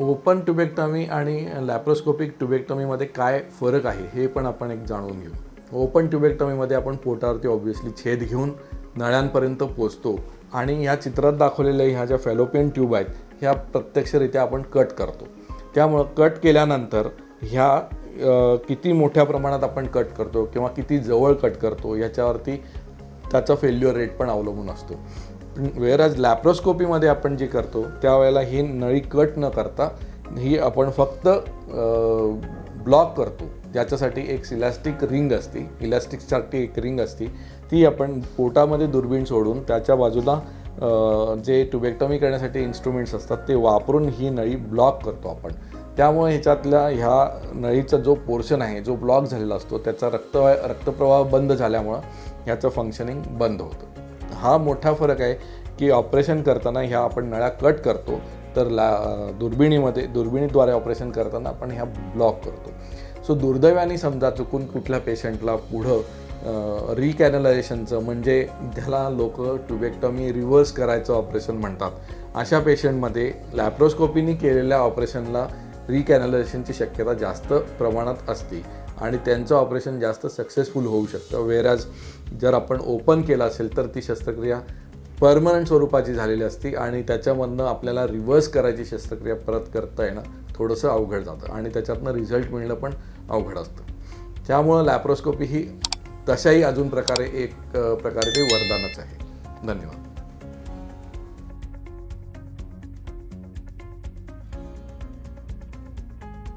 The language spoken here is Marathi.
ओपन ट्युबेक्टॉमी आणि लॅप्रोस्कोपिक ट्युबेक्टॉमीमध्ये काय फरक आहे हे पण आपण एक जाणून घेऊ. ओपन ट्युबेक्टॉमीमध्ये आपण पोटावरती ऑब्व्हियसली छेद घेऊन नळ्यांपर्यंत पोचतो आणि ह्या चित्रात दाखवलेल्या ह्या ज्या फॅलोपियन ट्यूब आहेत ह्या प्रत्यक्षरित्या आपण कट करतो. त्यामुळं कट केल्यानंतर ह्या किती मोठ्या प्रमाणात आपण कट करतो किंवा किती जवळ कट करतो याच्यावरती त्याचा फेल्युअर रेट पण अवलंबून असतो. वेअरॅज लॅप्रोस्कोपीमध्ये आपण जे करतो त्यावेळेला ही नळी कट न करता ही आपण फक्त ब्लॉक करतो. ज्याच्यासाठी एक इलॅस्टिक रिंग असते. इलॅस्टिकसाठी एक रिंग असते. ती आपण पोटामध्ये दुर्बीण सोडून त्याच्या बाजूला जे टुबेक्टॉमी करण्यासाठी इन्स्ट्रुमेंट्स असतात ते वापरून ही नळी ब्लॉक करतो आपण. त्यामुळे ह्याच्यातल्या ह्या नळीचा जो पोर्शन आहे जो ब्लॉक झालेला असतो त्याचा रक्त रक्तप्रवाह बंद झाल्यामुळं ह्याचं फंक्शनिंग बंद होतं. हा मोठा फरक आहे की ऑपरेशन करताना ह्या आपण नळ्या कट करतो तर ला दुर्बिणीमध्ये दुर्बिणीद्वारे ऑपरेशन करताना आपण ह्या ब्लॉक करतो. सो दुर्दैवाने समजा चुकून कुठल्या पेशंटला पुढं रिकॅनलायझेशनचं म्हणजे त्याला लोक ट्युबेक्टॉमी रिव्हर्स करायचं ऑपरेशन म्हणतात अशा पेशंटमध्ये लॅप्रोस्कोपीनी केलेल्या ऑपरेशनला रिकॅनलायझेशनची शक्यता जास्त प्रमाणात असते. आणि त्यांचं ऑपरेशन जास्त सक्सेसफुल होऊ शकतं. वेरॅज जर आपण ओपन केलं असेल तर ती शस्त्रक्रिया परमनंट स्वरूपाची झालेली असती आणि त्याच्यामधनं आपल्याला रिव्हर्स करायची शस्त्रक्रिया परत करता येणं थोडंसं अवघड जातं आणि त्याच्यातनं रिझल्ट मिळणं पण अवघड असतं. त्यामुळं लॅप्रोस्कोपी ही तशाही अजून प्रकारे एक प्रकारे ते वरदानच आहे. धन्यवाद.